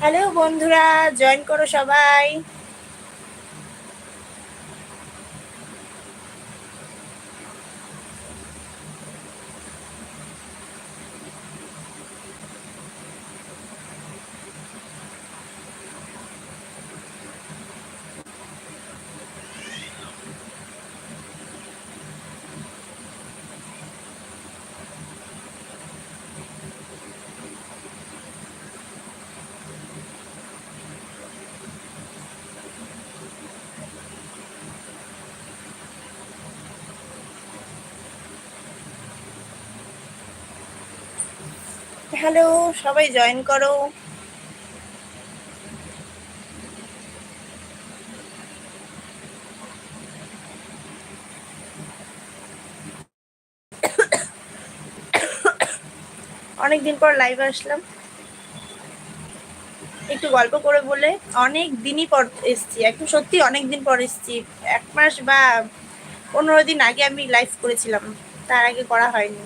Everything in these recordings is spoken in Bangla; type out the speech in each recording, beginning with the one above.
হ্যালো বন্ধুরা জয়েন করো সবাই। হ্যালো, সবাই জয়েন করো। অনেকদিন পর লাইভ আসলাম। একটু গল্প করে বলে, অনেক দিনই পর এসছি, একদম সত্যি অনেক দিন পর এসছি। এক মাস বা পনেরো দিন আগে আমি লাইভ করেছিলাম, তার আগে করা হয়নি।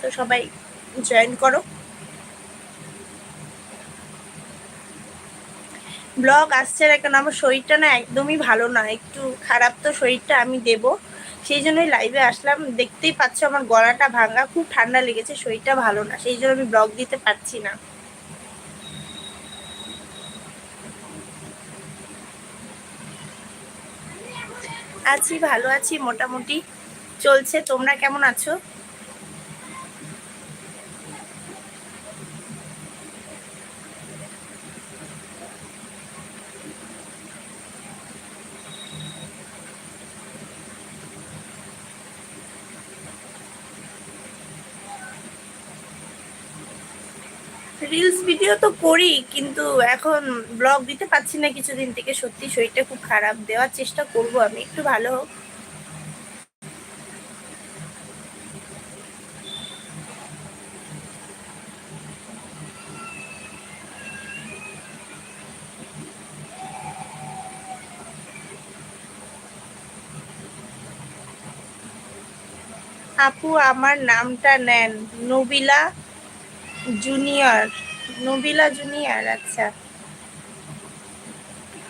তো সবাই জয়েন করো। ব্লগ আসছে না কেন? আমার শরীরটা না একদমই ভালো না। একটু খারাপ তো শরীরটা আমি দেব। সেই জন্যই লাইভে আসলাম। দেখতেই পাচ্ছ আমার গলাটা ভাঙা, খুব ঠান্ডা লেগেছে, শরীরটা ভালো না। সেই জন্য আমি ব্লগ দিতে পারছি না। আছি, ভালো আছি, মোটামুটি চলছে। তোমরা কেমন আছো? রিলস ভিডিও তো করি, কিন্তু এখন ব্লগ দিতে পারছি না কিছুদিন থেকে। সত্যি শরীরটা খুব খারাপ। দেওয়ার চেষ্টা করব আমি, একটু ভালো হোক। আপু, আমার নামটা নেন। নবিলা জুনিয়র নবিলা জুনিয়র আচ্ছা।